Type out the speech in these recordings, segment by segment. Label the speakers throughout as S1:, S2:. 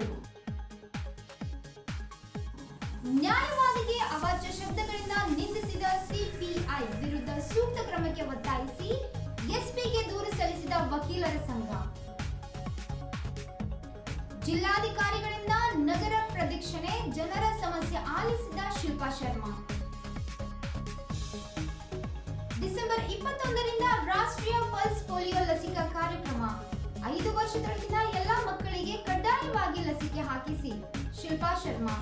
S1: ದಾಖಲೆಗಳು ನ್ಯಾಯವಾದಿಗೆ ಅವಾಚ್ಯ ಶಬ್ದಗಳಿಂದ ನಿಂದಿಸಿದ ಸಿಪಿಐ ವಿರುದ್ಧ ಸೂಕ್ತ ಕ್ರಮಕ್ಕೆ ಒತ್ತಾಯಿಸಿ ಎಸ್ಪಿಗೆ ದೂರು ಸಲ್ಲಿಸಿದ ವಕೀಲರ ಸಂಘ. ಜಿಲ್ಲಾಧಿಕಾರಿಗಳಿಂದ ನಗರ ಪ್ರದಕ್ಷಿಣೆ, ಜನರ ಸಮಸ್ಯೆ ಆಲಿಸಿದ ಶಿಲ್ಪಾ ಶರ್ಮಾ. ಡಿಸೆಂಬರ್ ಇಪ್ಪತ್ತೊಂದರಿಂದ ರಾಷ್ಟ್ರೀಯ ಪಲ್ಸ್ ಪೋಲಿಯೋ ಲಸಿಕಾ ಕಾರ್ಯಕ್ರಮ. ಐದು ವರ್ಷದೊಳಗಿನ ಎಲ್ಲಾ ಮಕ್ಕಳಿಗೆ ಕಡ್ಡಾಯವಾಗಿ ಲಸಿಕೆ ಹಾಕಿಸಿ. ಶಿಲ್ಪಾ ಶರ್ಮಾ.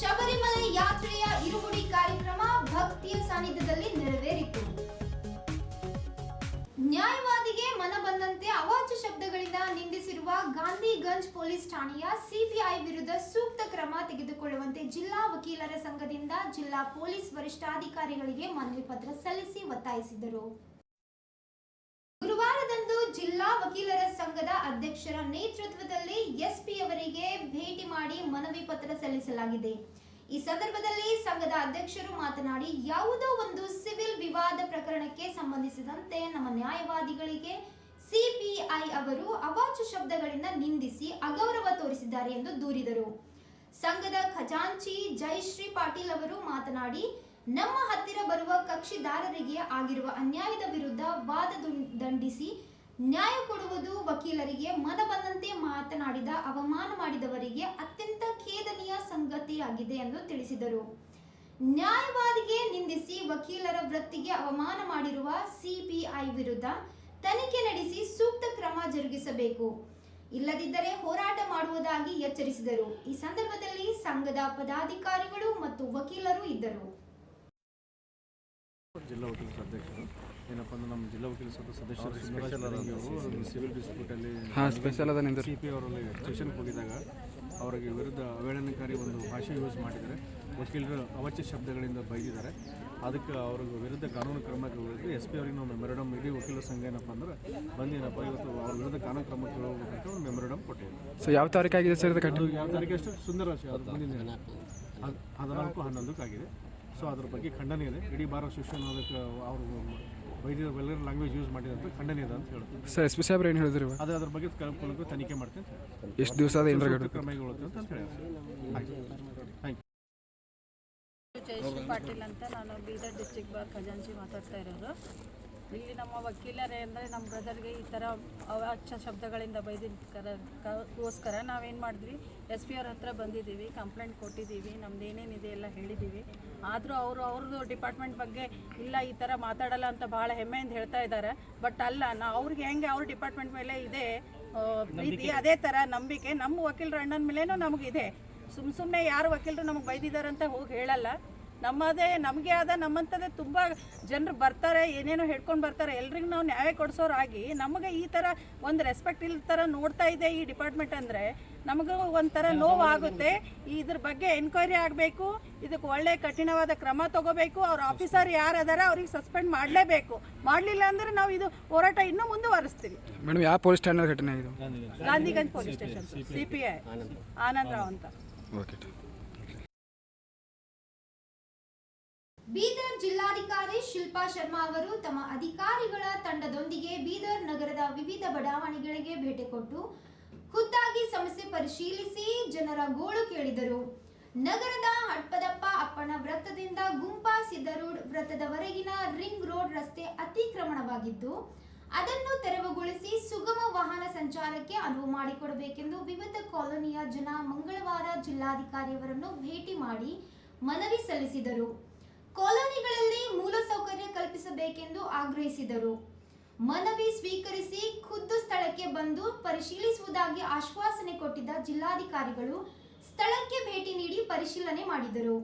S1: ಶಬರಿಮಲೆ ಯಾತ್ರೆಯ ಇರುಗುಡಿ ಕಾರ್ಯಕ್ರಮ ಭಕ್ತಿಯ ಸಾನ್ನಿಧ್ಯದಲ್ಲಿ ನೆರವೇರಿತು. ನ್ಯಾಯವಾದಿಗೆ ಮನ ಬಂದಂತೆ ಅವಾಚ್ಯ ಶಬ್ದಗಳಿಂದ ನಿಂದಿಸಿರುವ ಗಾಂಧಿಗಂಜ್ ಪೊಲೀಸ್ ಠಾಣೆಯ ಸಿಬಿಐ ವಿರುದ್ಧ ಸೂಕ್ತ ಕ್ರಮ ತೆಗೆದುಕೊಳ್ಳುವಂತೆ ಜಿಲ್ಲಾ ವಕೀಲರ ಸಂಘದಿಂದ ಜಿಲ್ಲಾ ಪೊಲೀಸ್ ವರಿಷ್ಠಾಧಿಕಾರಿಗಳಿಗೆ ಮನವಿ ಪತ್ರ ಸಲ್ಲಿಸಿ ಒತ್ತಾಯಿಸಿದರು. ಜಿಲ್ಲಾ ವಕೀಲರ ಸಂಘದ ಅಧ್ಯಕ್ಷರ ನೇತೃತ್ವದಲ್ಲಿ ಎಸ್ಪಿ ಅವರಿಗೆ ಭೇಟಿ ಮಾಡಿ ಮನವಿ ಪತ್ರ ಸಲ್ಲಿಸಲಾಗಿದೆ. ಈ ಸಂದರ್ಭದಲ್ಲಿ ಸಂಘದ ಅಧ್ಯಕ್ಷರು ಮಾತನಾಡಿ, ಯಾವುದೋ ಒಂದು ಸಿವಿಲ್ ವಿವಾದ ಪ್ರಕರಣಕ್ಕೆ ಸಂಬಂಧಿಸಿದಂತೆ ನಮ್ಮ ನ್ಯಾಯವಾದಿಗಳಿಗೆ ಸಿಪಿಐ ಅವರು ಅವಾಚ್ಯ ಶಬ್ದಗಳಿಂದ ನಿಂದಿಸಿ ಅಗೌರವ ತೋರಿಸಿದ್ದಾರೆ ಎಂದು ದೂರಿದರು. ಸಂಘದ ಖಜಾಂಚಿ ಜಯಶ್ರೀ ಪಾಟೀಲ್ ಅವರು ಮಾತನಾಡಿ, ನಮ್ಮ ಹತ್ತಿರ ಬರುವ ಕಕ್ಷಿದಾರರಿಗೆ ಆಗಿರುವ ಅನ್ಯಾಯದ ವಿರುದ್ಧ ವಾದ ದಂಡಿಸಿ ನ್ಯಾಯ ಕೊಡುವುದು ವಕೀಲರಿಗೆ ಮನ ಬಂದಂತೆ ಮಾತನಾಡಿದ, ಅವಮಾನ ಮಾಡಿದವರಿಗೆ ಅತ್ಯಂತ ಖೇದನೀಯ ಸಂಗತಿಯಾಗಿದೆ ಎಂದು ತಿಳಿಸಿದರು. ನ್ಯಾಯವಾದಿಗೆ ನಿಂದಿಸಿ ವಕೀಲರ ವೃತ್ತಿಗೆ ಅವಮಾನ ಮಾಡಿರುವ ಸಿಪಿಐ ವಿರುದ್ಧ ತನಿಖೆ ನಡೆಸಿ ಸೂಕ್ತ ಕ್ರಮ ಜರುಗಿಸಬೇಕು. ಇಲ್ಲದಿದ್ದರೆ ಹೋರಾಟ ಮಾಡುವುದಾಗಿ ಎಚ್ಚರಿಸಿದರು. ಈ ಸಂದರ್ಭದಲ್ಲಿ ಸಂಘದ ಪದಾಧಿಕಾರಿಗಳು ಮತ್ತು ವಕೀಲರು ಇದ್ದರು.
S2: ಏನಪ್ಪ ಅಂದ್ರೆ ನಮ್ಮ ಜಿಲ್ಲಾ ವಕೀಲ ಸಂಘದ ಸದಸ್ಯರು ಸಿವಿಲ್ ಡಿಸ್ಪ್ಯೂಟಲ್ಲಿ
S3: ಅಲ್ಲಿ ಸ್ಪೆಷಲ್ ಅದ ನಿಂದು
S2: ಸಿ ಪಿ ಅವರಲ್ಲಿ ಸ್ಟೇಷನ್ಗೆ ಅವರಿಗೆ ವಿರುದ್ಧ ಅವೇಳನಕಾರಿ ಒಂದು ಭಾಷೆ ಯೂಸ್ ಮಾಡಿದ್ದಾರೆ. ವಕೀಲರು ಅವಚ್ಯ ಶಬ್ದಗಳಿಂದ ಬೈದಿದ್ದಾರೆ. ಅದಕ್ಕೆ ಅವ್ರಿಗೆ ವಿರುದ್ಧ ಕಾನೂನು ಕ್ರಮ ತಗೊಳ್ಳೋದು ಎಸ್ ಪಿ ಅವರಿಗೆ ಒಂದು ಮೆಮೊರಡಮ್ ಇಡೀ ವಕೀಲರ ಸಂಘ ಏನಪ್ಪ ಅಂದ್ರೆ ಬಂದೇನಪ್ಪ ಇವತ್ತು ಅವ್ರ ವಿರುದ್ಧ ಕಾನೂನು ಕ್ರಮ ತಗೊಳ್ಬೇಕಂತ ಒಂದು ಮೆಮೊರಡಮ್ ಕೊಟ್ಟಿದ್ದೀವಿ
S3: ಸೊ ಯಾವ ತಾರೀಕಾಗಿದೆ ಸರ್
S2: ಯಾವ ತಾರೀಕು ಅಷ್ಟು ಸುಂದರ ಅದು ಹದಿನಾಲ್ಕು ಹನ್ನೊಂದಕ್ಕೆ ಆಗಿದೆ ಸೊ ಅದ್ರ ಬಗ್ಗೆ ಖಂಡನೆ ಇದೆ. ಇಡೀ ಭಾರತ ಶಿಕ್ಷಣ ಅದಕ್ಕೆ ಅವರು ವೈದ್ಯರು ವೆಲ್ಲರ್ ಲ್ಯಾಂಗ್ವೇಜ್ ಯೂಸ್ ಮಾಡಿದಂತ ಖಂಡನೆ ಇದೆ ಅಂತ ಹೇಳ್ತಾರೆ
S3: ಸರ್ ಎಸ್ ಪಿ ಸಾಹೇಬ್ರು ಏನು ಹೇಳಿದ್ರು ಅದು
S2: ಅದೇ ಅದ್ರ ಬಗ್ಗೆ ಕಳ್ಕೊಳ್ಳೋಕೆ ತನಿಖೆ ಮಾಡ್ತೀನಿ
S3: ಎಷ್ಟು ದಿವಸ
S2: ಕ್ರಮ ಅಂತ ಹೇಳಿ ಥ್ಯಾಂಕ್ ಯು
S4: ಜಯಶ್ರೀ ಪಾಟೀಲ್ ಅಂತ ನಾನು ಬೀದರ್ ಡಿಸ್ಟಿಕ್ ಬಾರ್ ಖಜಾಂಚಿ ಮಾತಾಡ್ತಾ ಇರೋದು. ಇಲ್ಲಿ ನಮ್ಮ ವಕೀಲರೇ ಅಂದರೆ ನಮ್ಮ ಬ್ರದರ್ಗೆ ಈ ಥರ ಅಚ್ಚ ಶಬ್ದಗಳಿಂದ ಬೈದಿದ್ದಕ್ಕೋಸ್ಕರ ನಾವೇನು ಮಾಡಿದ್ವಿ ಎಸ್ ಪಿ ಅವ್ರ ಹತ್ರ ಬಂದಿದ್ದೀವಿ ಕಂಪ್ಲೇಂಟ್ ಕೊಟ್ಟಿದ್ದೀವಿ ನಮ್ದು ಏನೇನಿದೆ ಎಲ್ಲ ಹೇಳಿದ್ದೀವಿ. ಆದರೂ ಅವರು ಅವ್ರದ್ದು ಡಿಪಾರ್ಟ್ಮೆಂಟ್ ಬಗ್ಗೆ ಇಲ್ಲ ಈ ಥರ ಮಾತಾಡಲ್ಲ ಅಂತ ಭಾಳ ಹೆಮ್ಮೆಯಿಂದ ಹೇಳ್ತಾ ಇದ್ದಾರೆ ಬಟ್ ಅಲ್ಲ ನಾ ಅವ್ರಿಗೆ ಹೆಂಗೆ ಅವ್ರ ಡಿಪಾರ್ಟ್ಮೆಂಟ್ ಮೇಲೆ ಇದೆ ಪ್ರೀತಿ ಅದೇ ಥರ ನಂಬಿಕೆ. ನಮ್ಮ ವಕೀಲರ ಅಣ್ಣನ ಮೇಲೇನೂ ನಮಗಿದೆ ಸುಮ್ಮ ಸುಮ್ಮನೆ ಯಾರು ವಕೀಲರು ನಮಗೆ ಬೈದಿದ್ದಾರೆ ಅಂತ ಹೋಗಿ ಹೇಳಲ್ಲ. ನಮ್ಮದೇ ನಮಗೆ ಆದ ನಮ್ಮಂಥದ್ದೇ ತುಂಬ ಜನರು ಬರ್ತಾರೆ ಏನೇನೋ ಹೇಳ್ಕೊಂಡು ಬರ್ತಾರೆ ಎಲ್ರಿಗೂ ನಾವು ನ್ಯಾಯ ಕೊಡಿಸೋರಾಗಿ ನಮಗೆ ಈ ಥರ ಒಂದು ರೆಸ್ಪೆಕ್ಟ್ ಇಲ್ಲ ಥರ ನೋಡ್ತಾ ಇದೆ ಈ ಡಿಪಾರ್ಟ್ಮೆಂಟ್ ಅಂದರೆ ನಮಗೂ ಒಂಥರ ನೋವು ಆಗುತ್ತೆ ಇದ್ರ ಬಗ್ಗೆ ಎನ್ಕ್ವೈರಿ ಆಗಬೇಕು ಇದಕ್ಕೆ ಒಳ್ಳೆ ಕಠಿಣವಾದ ಕ್ರಮ ತಗೋಬೇಕು ಅವ್ರ ಆಫೀಸರ್ ಯಾರು ಅದಾರ ಅವ್ರಿಗೆ ಸಸ್ಪೆಂಡ್ ಮಾಡಲೇಬೇಕು. ಮಾಡಲಿಲ್ಲ ಅಂದರೆ ನಾವು ಇದು ಹೋರಾಟ ಇನ್ನೂ ಮುಂದುವರಿಸ್ತೀವಿ.
S3: ಮೇಡಮ್ ಯಾವ ಪೊಲೀಸ್ ಸ್ಟೇಷನ್ ಘಟನೆ ಇದು?
S4: Gandhiganj police station C P I Anandrao ಅಂತ.
S3: ಓಕೆ.
S1: ಬೀದರ್ ಜಿಲ್ಲಾಧಿಕಾರಿ ಶಿಲ್ಪಾ ಶರ್ಮಾ ಅವರು ತಮ್ಮ ಅಧಿಕಾರಿಗಳ ತಂಡದೊಂದಿಗೆ ಬೀದರ್ ನಗರದ ವಿವಿಧ ಬಡಾವಣೆಗಳಿಗೆ ಭೇಟಿ ಕೊಟ್ಟು ಖುದ್ದಾಗಿ ಸಮಸ್ಯೆ ಪರಿಶೀಲಿಸಿ ಜನರ ಗೋಳು ಕೇಳಿದರು. ನಗರದ ಹಡ್ಪದಪ್ಪ ಅಪ್ಪನ ವೃತ್ತದಿಂದ ಗುಂಪಾ ಸಿದ್ದರೂಡ್ ವೃತ್ತದವರೆಗಿನ ರಿಂಗ್ ರೋಡ್ ರಸ್ತೆ ಅತಿಕ್ರಮಣವಾಗಿದ್ದು, ಅದನ್ನು ತೆರವುಗೊಳಿಸಿ ಸುಗಮ ವಾಹನ ಸಂಚಾರಕ್ಕೆ ಅನುವು ಮಾಡಿಕೊಡಬೇಕೆಂದು ವಿವಿಧ ಕಾಲೋನಿಯ ಜನ ಮಂಗಳವಾರ ಜಿಲ್ಲಾಧಿಕಾರಿಯವರನ್ನು ಭೇಟಿ ಮಾಡಿ ಮನವಿ ಸಲ್ಲಿಸಿದರು. ಕಾಲೋನಿಗಳಲ್ಲಿ ಮೂಲಸೌಕರ್ಯ ಕಲ್ಪಿಸಬೇಕೆಂದು ಆಗ್ರಹಿಸಿದರು. ಮನವಿ ಸ್ವೀಕರಿಸಿ ಖುದ್ದು ಸ್ಥಳಕ್ಕೆ ಬಂದು ಪರಿಶೀಲಿಸುವುದಾಗಿ ಆಶ್ವಾಸನೆ ಕೊಟ್ಟಿದ್ದ ಜಿಲ್ಲಾಧಿಕಾರಿಗಳು ಸ್ಥಳಕ್ಕೆ ಭೇಟಿ ನೀಡಿ ಪರಿಶೀಲನೆ ಮಾಡಿದರು.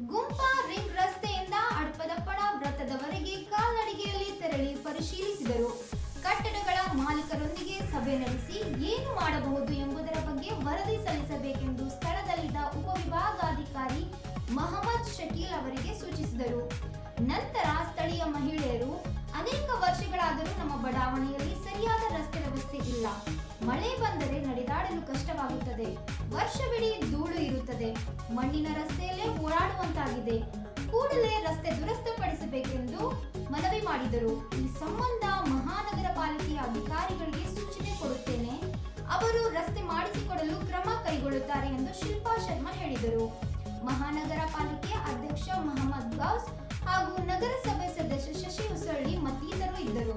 S1: ಗುಂಪಾ ರಿಂಗ್ ರಸ್ತೆಯಿಂದ ಅಡ್ಪದಪ್ಪಣ ವೃತ್ತದವರೆಗೆ ಕಾಲ್ನಡಿಗೆಯಲ್ಲಿ ತೆರಳಿ ಪರಿಶೀಲಿಸಿದರು. ಕಟ್ಟಡಗಳ ಮಾಲೀಕರೊಂದಿಗೆ ಸಭೆ ನಡೆಸಿ ಏನು ಮಾಡಬಹುದು ಎಂಬುದರ ಬಗ್ಗೆ ವರದಿ ಸಲ್ಲಿಸಬೇಕೆಂದು ಸ್ಥಳದಲ್ಲಿದ್ದ ಉಪವಿಭಾಗಾಧಿಕಾರಿ ಮಹಮ್ಮದ್ ಶಕೀಲ್ ಅವರಿಗೆ ಸೂಚಿಸಿದರು. ನಂತರ ಸ್ಥಳೀಯ ಮಹಿಳೆಯರು ಅನೇಕ ವರ್ಷಗಳಾದರೂ ನಮ್ಮ ಬಡಾವಣೆಯಲ್ಲಿ ಸರಿಯಾದ ರಸ್ತೆ ವ್ಯವಸ್ಥೆ ಇಲ್ಲ. ಮಳೆ ಬಂದರೆ ನಡೆದಾಡಲು ಕಷ್ಟವಾಗುತ್ತದೆ. ವರ್ಷವಿಡೀ ಧೂಳು ಇರುತ್ತದೆ. ಮಣ್ಣಿನ ರಸ್ತೆಯಲ್ಲೇ ಓಡಾಡುವಂತಾಗಿದೆ ಕೂಡಲೇ ರಸ್ತೆ ದುರಸ್ತಪಡಿಸಬೇಕೆಂದು ಮನವಿ ಮಾಡಿದರು. ಈ ಸಂಬಂಧ ಮಹಾನಗರ ಪಾಲಿಕೆಯ ಅಧಿಕಾರಿಗಳಿಗೆ ಸೂಚನೆ ಕೊಡುತ್ತೇನೆ. ಅವರು ರಸ್ತೆ ಮಾಡಿಸಿಕೊಡಲು ಕ್ರಮ ಕೈಗೊಳ್ಳುತ್ತಾರೆ ಎಂದು ಶಿಲ್ಪಾ ಶರ್ಮಾ ಹೇಳಿದರು. ಮಹಾನಗರ ಪಾಲಿಕೆ ಅಧ್ಯಕ್ಷ ಮಹಮ್ಮದ್ ಗೌಸ್ ಹಾಗೂ ನಗರಸಭೆ ಸದಸ್ಯ ಶಶಿ ಹೊಸಳ್ಳಿ ಮತ್ತಿತರರು ಇದ್ದರು.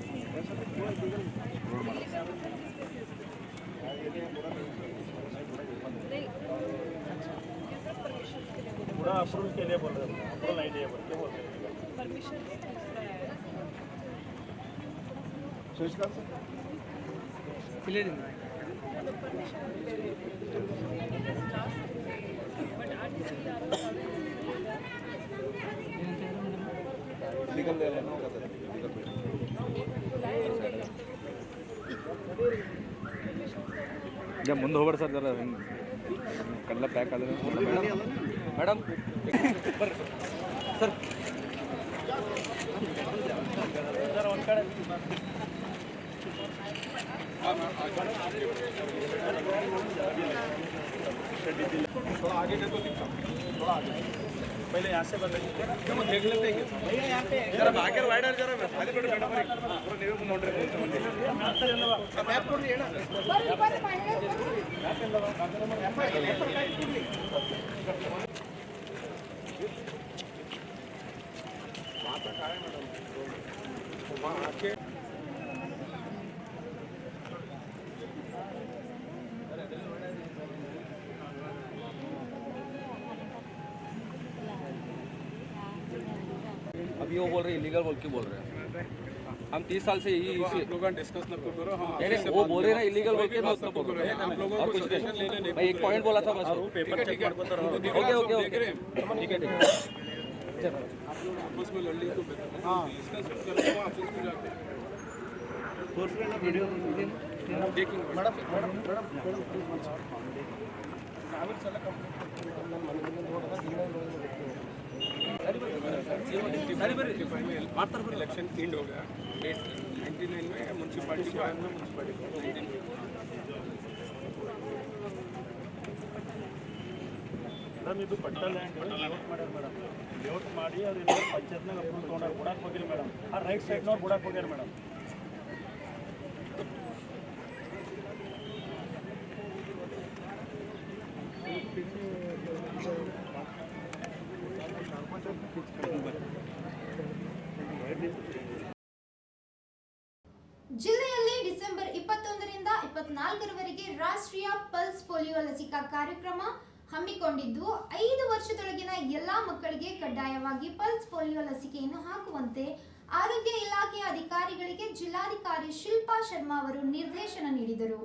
S5: पूरा अप्रूव के लिए बोल रहे हैं अप्रूवल नहीं दिए बोल के बोल रहे हैं। परमिशन सुरेश का सर क्लियर नहीं है निकल
S6: दे रहे हैं ना ಈಗ ಮುಂದೆ ಹೋಗ್ಬೇಡ ಸರ್ ಜರ ಹಿಂಗೆ ಕಲ್ಲ ಪ್ಯಾಕ್ ಆದ್ರೆ ಮೇಡಮ್ ಬರ್ರಿ ಸರ್
S5: पहले यहाँ से बंद
S6: ಜರ ಬಾಕರ್ ವಾಯ್ಡರ್ ಜರ ಅಲ್ಲಿ ಬಿಡ್ರಿ ಮೇಡಮ್ ನೀವು ಮುಂದೆ ನೋಡ್ರಿ अभी वो बोल रहे इलीगल बोल के बोल रहे हैं हम तीस साल से यही इसी
S2: डिस्कस न करो हम
S6: नहीं नहीं वो बोल रहे ना इलीगल बोल के मैं उसको बोल रहा हूँ और कुछ नहीं मैं एक पॉइंट बोला था बस
S5: पेपर चेक ಮಾಡ್ಕೊತಾರ
S6: ओके ओके ओके ठीक है ठीक है
S2: आपस में लड़ ली तो हाँ डिस्कस करो ऑफिस में जाके
S5: ಮೇಡಮ್ ಮೇಡಮ್ ಮೇಡಮ್
S2: ಮಾಡ್ತಾರೆ ಬರೀ इलेक्शन एंड हो गया नाइन्टी नाइन में म्यूनसिपाली को आया म्यूनसिपाली को नाइनटीन
S5: ಮೇಡಮ್ ಇದು ಪಟ್ಟ ಲ್ಯಾಂಡ್ ಲೇಔಟ್ ಮಾಡ್ಯಾರ ಮೇಡಮ್ ಲೇಔಟ್ ಮಾಡಿ ಅವ್ರು ಇಲ್ಲ ಪಂಚಾಯತ್ನಾಗ ಅಪ್ರೂವ್ ತೊಗೊಂಡಾರ ಬುಡಾಕ್ ಹೋಗಿರಿ ಮೇಡಮ್ ಆ ರೈಟ್ ಸೈಡ್ನವ್ರು ಬುಡಾಕ್ ಹೋಗ್ಯಾರ ಮೇಡಮ್
S1: ಜಿಲ್ಲೆಯಲ್ಲಿ ಡಿಸೆಂಬರ್ ಇಪ್ಪತ್ತೊಂದರಿಂದ ಇಪ್ಪತ್ನಾಲ್ಕರವರೆಗೆ ರಾಷ್ಟ್ರೀಯ ಪಲ್ಸ್ ಪೋಲಿಯೋ ಲಸಿಕಾ ಕಾರ್ಯಕ್ರಮ ಹಮ್ಮಿಕೊಂಡಿದ್ದು, ಐದು ವರ್ಷದೊಳಗಿನ ಎಲ್ಲಾ ಮಕ್ಕಳಿಗೆ ಕಡ್ಡಾಯವಾಗಿ ಪಲ್ಸ್ ಪೋಲಿಯೋ ಲಸಿಕೆಯನ್ನು ಹಾಕುವಂತೆ ಆರೋಗ್ಯ ಇಲಾಖೆಯ ಅಧಿಕಾರಿಗಳಿಗೆ ಜಿಲ್ಲಾಧಿಕಾರಿ ಶಿಲ್ಪಾ ಶರ್ಮಾ ಅವರು ನಿರ್ದೇಶನ ನೀಡಿದರು.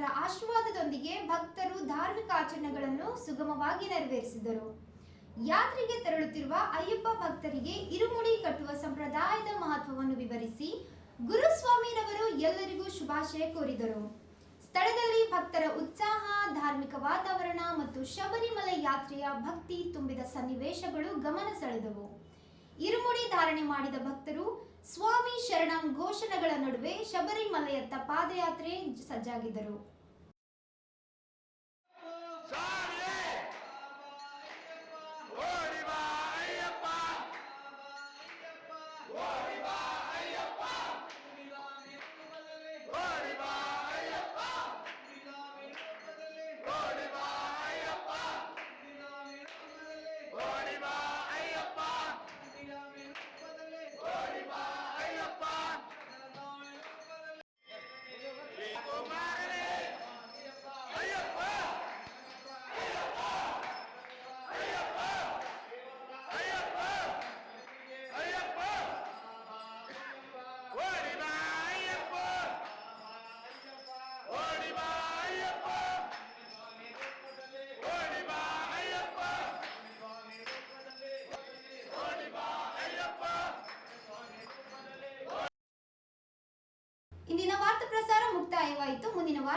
S1: ಗುರುಸ್ವಾಮಿರವರ ಆಶೀರ್ವಾದದೊಂದಿಗೆ ಭಕ್ತರು ಧಾರ್ಮಿಕ ಆಚರಣೆಗಳನ್ನು ಸುಗಮವಾಗಿ ನೆರವೇರಿಸಿದರು. ಯಾತ್ರೆಗೆ ತೆರಳುತ್ತಿರುವ ಅಯ್ಯಪ್ಪ ಭಕ್ತರಿಗೆ ಇರುಮುಡಿ ಕಟ್ಟುವ ಸಂಪ್ರದಾಯದ ಮಹತ್ವವನ್ನು ವಿವರಿಸಿ ಗುರುಸ್ವಾಮಿರವರು ಎಲ್ಲರಿಗೂ ಶುಭಾಶಯ ಕೋರಿದರು. ಸ್ಥಳದಲ್ಲಿ ಭಕ್ತರ ಉತ್ಸಾಹ, ಧಾರ್ಮಿಕ ವಾತಾವರಣ ಮತ್ತು ಶಬರಿಮಲೆ ಯಾತ್ರೆಯ ಭಕ್ತಿ ತುಂಬಿದ ಸನ್ನಿವೇಶಗಳು ಗಮನ ಸೆಳೆದವು. ಇರುಮುಡಿ ಧಾರಣೆ ಮಾಡಿದ ಭಕ್ತರು ಸ್ವಾಮಿ ಶರಣಂ ಘೋಷಣೆಗಳ ನಡುವೆ ಶಬರಿಮಲೆಯತ್ತ ಪಾದಯಾತ್ರೆ ಸಜ್ಜಾಗಿದ್ದರು. சார்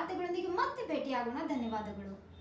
S1: ವಾರ್ತೆಗಳೊಂದಿಗೆ ಮತ್ತೆ ಭೇಟಿಯಾಗೋಣ. ಧನ್ಯವಾದಗಳು.